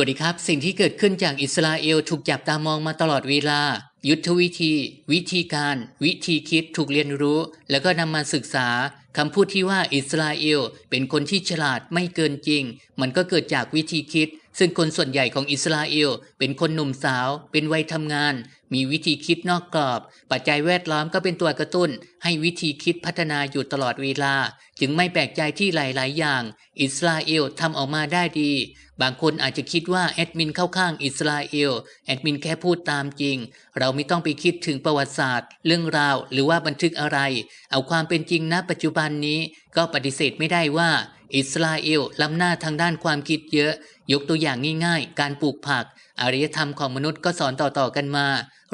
วัสดีครับ สิ่งที่เกิดขึ้นจากอิสราเอลถูกจับตามองมาตลอดเวลา ยุทธวิธี วิธีการ วิธีคิดถูกเรียนรู้ แล้วก็นำมาศึกษาคำพูดที่ว่าอิสราเอลเป็นคนที่ฉลาดไม่เกินจริง มันก็เกิดจากวิธีคิด ซึ่งคนส่วนใหญ่ของอิสราเอลเป็นคนหนุ่มสาว เป็นวัยทำงาน มีวิธีคิดนอกกรอบ ปัจจัยแวดล้อมก็เป็นตัวกระตุ้น ให้วิธีคิดพัฒนาอยู่ตลอดเวลา จึงไม่แปลกใจที่หลาย ๆ อย่าง อิสราเอลทำออกมาได้ดี บางคนอาจจะคิดว่าแอดมินเข้าข้างอิสราเอล แอดมินแค่พูดตามจริง เราไม่ต้องไปคิดถึงประวัติศาสตร์ เรื่องราว หรือว่าบันทึกอะไร เอาความเป็นจริงณปัจจุบันนี้ก็ปฏิเสธไม่ได้ว่าอิสราเอลล้ำหน้าทางด้านความคิดเยอะ ยกตัวอย่างง่ายๆ การปลูกผัก อารยธรรมของมนุษย์ก็สอนต่อๆกันมา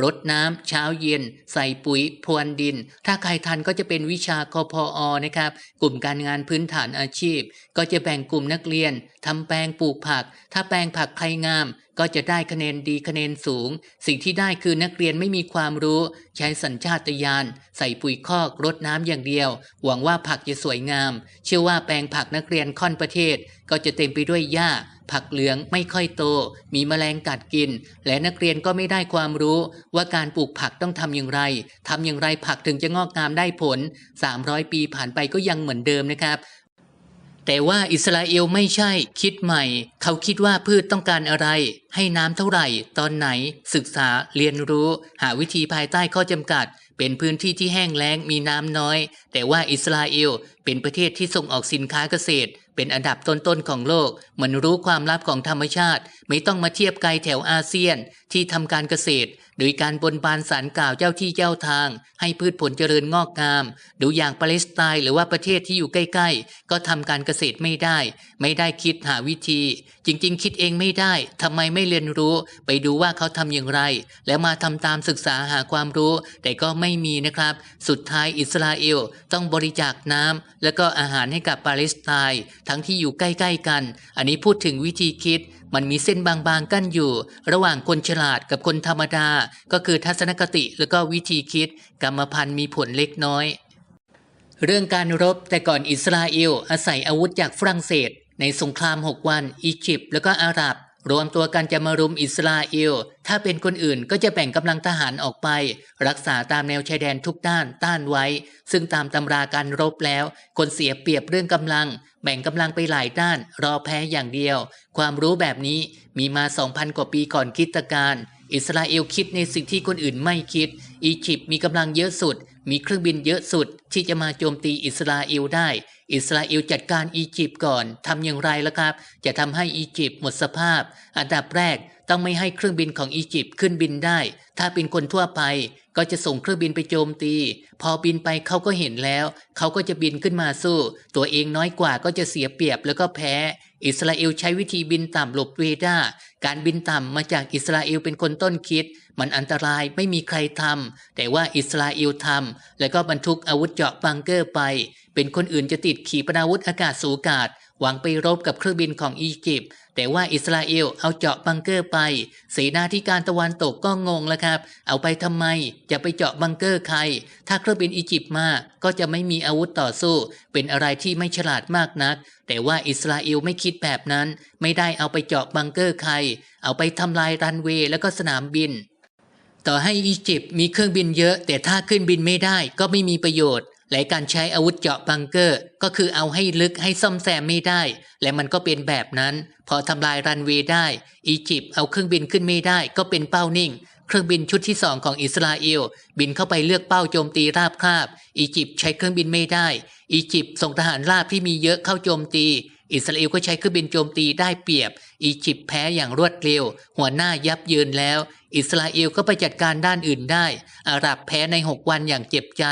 รดน้ำเช้าเย็น ใส่ปุ๋ยพรวนดิน ถ้าใครทันก็จะเป็นวิชาคอพอนะครับ กลุ่มการงานพื้นฐานอาชีพ ก็จะแบ่งกลุ่มนักเรียนทำแปลงปลูกผัก ถ้าแปลงผักใครงาม ก็จะได้คะแนนดีคะแนนสูง สิ่งที่ได้คือนักเรียนไม่มีความรู้ ใช้สัญชาตญาณใส่ปุ๋ยคอกรดน้ำอย่างเดียว หวังว่าผักจะสวยงาม เชื่อว่าแปลงผักนักเรียนค่อนประเทศ ก็จะเต็มไปด้วยหญ้าผักเหลืองไม่ค่อยโต มีแมลงกัดกิน และนักเรียนก็ไม่ได้ความรู้ ว่าการปลูกผักต้องทำอย่างไรทำอย่างไรผักถึงจะงอกงามได้ผล 300 ปีผ่านไปก็ยังเหมือนเดิมนะครับ แต่ว่าอิสราเอลไม่ใช่คิดใหม่ เขาคิดว่าพืชต้องการอะไร ให้น้ำเท่าไหร่ ตอนไหน ศึกษาเรียนรู้ หาวิธีภายใต้ข้อจำกัด เป็นพื้นที่ที่แห้งแล้งมีน้ำน้อย แต่ว่าอิสราเอลเป็นประเทศที่ส่งออกสินค้าเกษตรเป็นอันดับต้นๆของโลกมันรู้ความลับของธรรมชาติ ไม่ต้องมาเทียบไกลแถวอาเซียนที่ทำการเกษตรโดยการบนบานสารกล่าวเจ้าที่เจ้าทาง ให้พืชผลเจริญงอกงาม ดูอย่างปาเลสไตน์หรือว่าประเทศที่อยู่ใกล้ ๆ ก็ทำการเกษตรไม่ได้ ไม่ได้คิดหาวิธี จริง ๆ คิดเองไม่ได้ทำไมไม่เรียนรู้ ไปดูว่าเขาทำอย่างไร แล้วมาทำตามศึกษาหาความรู้ แต่ก็ไม่มีนะครับ สุดท้ายอิสราเอลต้องบริจาคน้ำแล้วก็อาหารให้กับปาเลสไตน์ทั้งที่อยู่ใกล้ ๆ กัน อันนี้พูดถึงวิธีคิด มันมีเส้นบางๆกั้นอยู่ ระหว่างคนฉลาดกับคนธรรมดา ก็คือทัศนคติแล้วก็วิธีคิด กรรมพันธุ์มีผลเล็กน้อย เรื่องการรบแต่ก่อนอิสราเอลอาศัยอาวุธจากฝรั่งเศส ในสงคราม 6 วัน อียิปต์แล้วก็อาหรับ รวมตัวกันจะมารุมอิสราเอล ถ้าเป็นคนอื่นก็จะแบ่งกำลังทหารออกไป รักษาตามแนวชายแดนทุกด้านต้านไว้ ซึ่งตามตำราการรบแล้ว คนเสียเปรียบเรื่องกำลัง แบ่งกำลังไปหลายด้าน รอแพ้อย่างเดียว ความรู้แบบนี้มีมา 2,000 กว่าปีก่อนคริสตกาลอิสราเอลคิดในสิ่งที่คนอื่นไม่คิด อียิปต์มีกำลังเยอะสุด มีเครื่องบินเยอะสุดที่จะมาโจมตีอิสราเอลได้ อิสราเอลจัดการอียิปต์ก่อนทำอย่างไรล่ะครับ จะทำให้อียิปต์หมดสภาพ อันดับแรกต้องไม่ให้เครื่องบินของอียิปต์ขึ้นบินได้ ถ้าเป็นคนทั่วไป ก็จะส่งเครื่องบินไปโจมตี พอบินไปเขาก็เห็นแล้ว เขาก็จะบินขึ้นมาสู้ ตัวเองน้อยกว่าก็จะเสียเปรียบแล้วก็แพ้อิสราเอลใช้วิธีบินต่ำหลบเรดาร์การบินต่ำมาจากอิสราเอลเป็นคนต้นคิด มันอันตรายไม่มีใครทำแต่ว่าอิสราเอลทำแล้วก็บรรทุกอาวุธเจาะบังเกอร์ไป เป็นคนอื่นจะติดขีปนาวุธอากาศสูงอากาศหวังไปรบกับเครื่องบินของอียิปต์แต่ว่าอิสราเอลเอาเจาะบังเกอร์ไปเสนาธิการตะวันตกก็งงแล้วครับ เอาไปทำไม จะไปเจาะบังเกอร์ใคร ถ้าเครื่องบินอียิปต์มา ก็จะไม่มีอาวุธต่อสู้ เป็นอะไรที่ไม่ฉลาดมากนัก แต่ว่าอิสราเอลไม่คิดแบบนั้น ไม่ได้เอาไปเจาะบังเกอร์ใคร เอาไปทำลายรันเวย์แล้วก็สนามบิน ต่อให้อียิปต์มีเครื่องบินเยอะ แต่ถ้าขึ้นบินไม่ได้ก็ไม่มีประโยชน์ และการใช้อาวุธเจาะบังเกอร์ ก็คือเอาให้ลึกให้ซ่อมแซมไม่ได้ และมันก็เป็นแบบนั้น พอทำลายรันเวย์ได้ อียิปต์เอาเครื่องบินขึ้นไม่ได้ ก็เป็นเป้านิ่งเครื่องบินชุดที่สองของอิสราเอล บินเข้าไปเลือกเป้าโจมตีราบคาบ อียิปต์ใช้เครื่องบินไม่ได้ อียิปต์ส่งทหารราบที่มีเยอะเข้าโจมตี อิสราเอลก็ใช้เครื่องบินโจมตีได้เปรียบ อียิปต์แพ้อย่างรวดเร็ว หัวหน้ายับเยินแล้ว อิสราเอลก็ไปจัดการด้านอื่นได้ อาหรับแพ้ใน 6 วันอย่างเจ็บใจ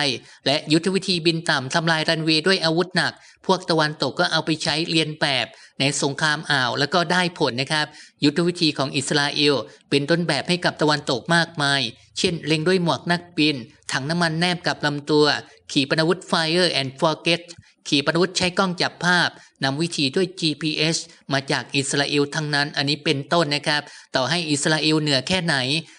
และยุทธวิธีบินต่ำทำลายรันเวย์ด้วยอาวุธหนัก พวกตะวันตกก็เอาไปใช้เรียนแบบในสงครามอ่าวแล้วก็ได้ผลนะครับ ยุทธวิธีของอิสราเอลเป็นต้นแบบให้กับตะวันตกมากมาย เช่น เล็งด้วยหมวกนักบิน ถังน้ำมันแนบกับลำตัว ขีปนาวุธ Fire and Forget ขีปนาวุธใช้กล้องจับภาพนำวิธีด้วย GPS มาจากอิสราเอลทั้งนั้น อันนี้เป็นต้นนะครับ ต่อให้อิสราเอลเหนือแค่ไหน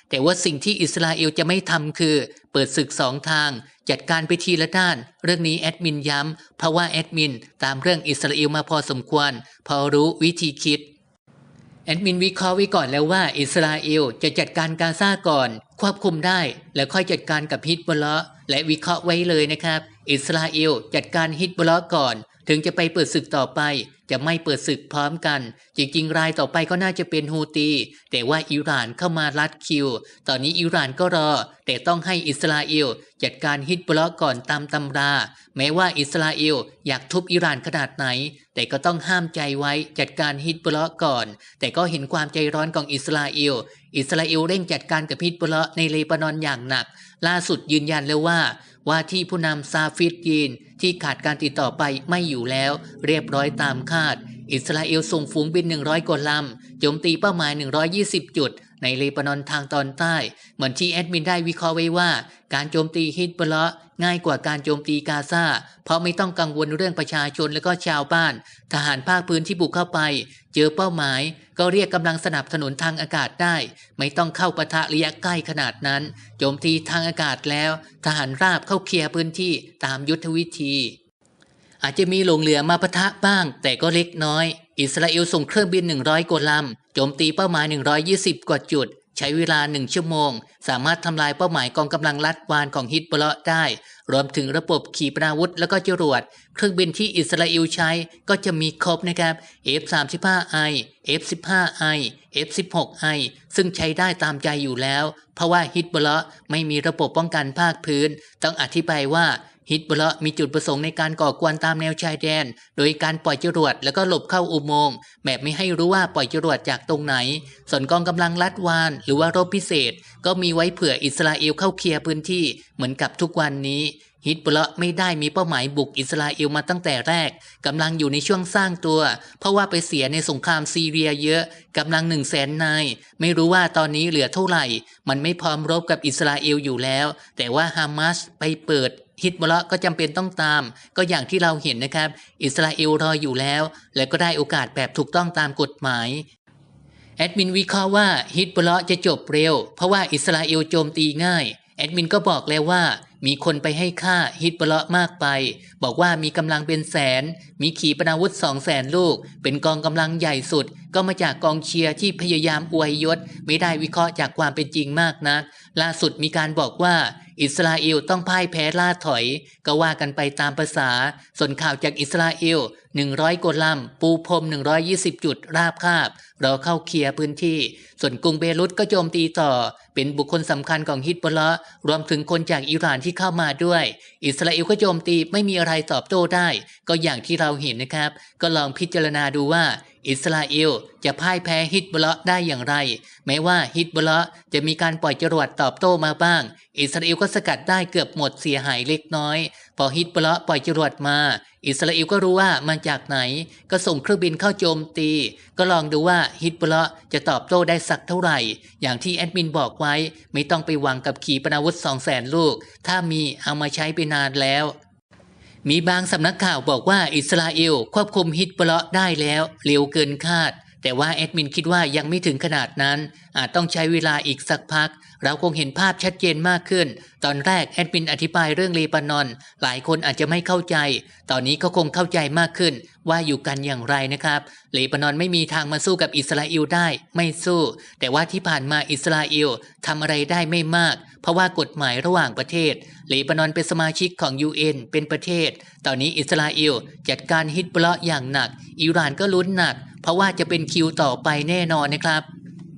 แต่ว่าสิ่งที่อิสราเอลจะไม่ทำคือ เปิดศึกสองทาง จัดการไปทีละด้าน เรื่องนี้แอดมินย้ำเพราะว่าแอดมินตามเรื่องอิสราเอลมาพอสมควร พอรู้วิธีคิดแอดมินวิเคราะห์ไว้ก่อนแล้วว่าอิสราเอลจะจัดการกาซาก่อน ควบคุมได้ แล้วค่อยจัดการกับฮิตบอลและวิเคราะห์ไว้เลยนะครับ อิสราเอลจัดการฮิตบลละก่อน ถึงจะไปเปิดศึกต่อไป จะไม่เปิดศึกพร้อมกัน จริง ๆ รายต่อไปก็น่าจะเป็นฮูตี แต่ว่าอิหร่านเข้ามารัดคิว ตอนนี้อิหร่านก็รอ แต่ต้องให้อิสราเอลจัดการฮิตบลละก่อนตามตำรา แม้ว่าอิสราเอลอยากทุบอิหร่านขนาดไหน แต่ก็ต้องห้ามใจไว้จัดการฮิตบลละก่อน แต่ก็เห็นความใจร้อนของอิสราเอลอิสราเอลเร่งจัดการกับฮิตบอลละในเลบานอนอย่างหนัก ล่าสุดยืนยันแล้วว่า ว่าที่ผู้นำซาฟิดยีนที่ขาดการติดต่อไปไม่อยู่แล้ว เรียบร้อยตามคาด อิสราเอลส่งฝูงบิน 100กว่าลำโจมตีเป้าหมาย 120 จุด ในเลบานอนทางตอนใต้ เหมือนที่แอดมินได้วิเคราะห์ไว้ว่า การโจมตีฮิตบอลง่ายกว่าการโจมตีกาซาเพราะไม่ต้องกังวลเรื่องประชาชนและก็ชาวบ้าน ทหารภาคพื้นที่บุกเข้าไป เจอเป้าหมาย ก็เรียกกำลังสนับสนุนทางอากาศได้ ไม่ต้องเข้าปะทะระยะใกล้ขนาดนั้น โจมตีทางอากาศแล้ว ทหารราบเข้าเคลียร์พื้นที่ตามยุทธวิธี อาจจะมีหลงเหลือมาปะทะบ้าง แต่ก็เล็กน้อย อิสราเอลส่งเครื่องบิน 100กว่าลำโจมตีเป้าหมาย 120 กว่าจุด ใช้เวลา 1 ชั่วโมง สามารถทำลายเป้าหมายกองกำลังลัดวานของฮิตบอลได้ รวมถึงระบบขีปนาวุธแล้วก็จรวด เครื่องบินที่อิสราเอลใช้ก็จะมีครบนะครับ F35I F15I F16I ซึ่งใช้ได้ตามใจอยู่แล้ว เพราะว่าฮิตบอลไม่มีระบบป้องกันภาคพื้น ต้องอธิบายว่า ฮิตบอลมีจุดประสงค์ในการก่อกวนตามแนวชายแดน โดยการปล่อยจรวดแล้วก็หลบเข้าอุโมงค์แบบไม่ให้รู้ว่าปล่อยจรวดจากตรงไหน ส่วนกองกำลังลัดวาน หรือว่ารบพิเศษ ก็มีไว้เผื่ออิสราเอลเข้าเคลียร์พื้นที่เหมือนกับทุกวันนี้ฮิตบอลไม่ได้มีเป้าหมายบุกอิสราเอลมาตั้งแต่แรกกำลังอยู่ในช่วงสร้างตัว เพราะว่าไปเสียในสงครามซีเรียเยอะกำลังหนึ่งแสนนาย ไม่รู้ว่าตอนนี้เหลือเท่าไหร่ มันไม่พร้อมรบกับอิสราเอลอยู่แล้ว แต่ว่าฮามาสไปเปิด ฮิตบอลก็จำเป็นต้องตาม ก็อย่างที่เราเห็นนะครับ อิสราเอลรออยู่แล้ว และก็ได้โอกาสแบบถูกต้องตามกฎหมายแอดมินวิเคราะห์ว่าฮิตบอลจะจบเร็ว เพราะว่าอิสราเอลโจมตีง่ายแอดมินก็บอกแล้วว่า มีคนไปให้ค่าฮิตบอลมากไป บอกว่ามีกำลังเป็นแสน มีขีปนาวุธสองแสนลูก เป็นกองกำลังใหญ่สุด ก็มาจากกองเชียร์ที่พยายามอวยยศ ไม่ได้วิเคราะห์จากความเป็นจริงมากนักล่าสุดมีการบอกว่า อิสราเอลต้องพ่ายแพ้ล่าถอย ก็ว่ากันไปตามภาษา ส่วนข่าวจากอิสราเอล 100กว่าลำปูพรม 120 จุด ราบคาบรอเข้าเคลียร์พื้นที่ ส่วนกรุงเบรุตก็โจมตีต่อ เป็นบุคคลสำคัญของฮิตบอลรวมถึงคนจากอิหร่านที่เข้ามาด้วย อิสราเอลก็โจมตีไม่มีอะไรตอบโต้ได้ ก็อย่างที่เราเห็นนะครับ ก็ลองพิจารณาดูว่าอิสราเอลจะพ่ายแพ้ฮิตบอลได้อย่างไร แม้ว่าฮิตบอลจะมีการปล่อยจรวดตอบโต้มาบ้าง อิสราเอลก็สกัดได้เกือบหมดเสียหายเล็กน้อย พอฮิตบอลปล่อยจรวดมา อิสราเอลก็รู้ว่ามาจากไหนก็ส่งเครื่องบินเข้าโจมตี ก็ลองดูว่าฮิตบุลจะตอบโต้ได้สักเท่าไหร่ อย่างที่แอดมินบอกไว้ ไม่ต้องไปหวังกับขีปนาวุธสองแสนลูก ถ้ามีเอามาใช้ไปนานแล้ว มีบางสำนักข่าวบอกว่าอิสราเอลควบคุมฮิตบุลได้แล้วเร็วเกินคาด แต่ว่าแอดมินคิดว่ายังไม่ถึงขนาดนั้น อาจต้องใช้เวลาอีกสักพัก เราคงเห็นภาพชัดเจนมากขึ้น ตอนแรกแอดมินอธิบายเรื่องเลบานอน หลายคนอาจจะไม่เข้าใจ ตอนนี้ก็คงเข้าใจมากขึ้น ว่าอยู่กันอย่างไรนะครับเลบานอนไม่มีทางมาสู้กับอิสราเอลได้ ไม่สู้ แต่ว่าที่ผ่านมาอิสราเอลทำอะไรได้ไม่มาก เพราะว่ากฎหมายระหว่างประเทศเลบานอนเป็นสมาชิกของ UN เป็นประเทศ ตอนนี้อิสราเอลจัดการฮิตบอลอย่างหนัก อิหร่านก็ลุ้นหนัก เพราะว่าจะเป็นคิวต่อไปแน่นอนนะครับ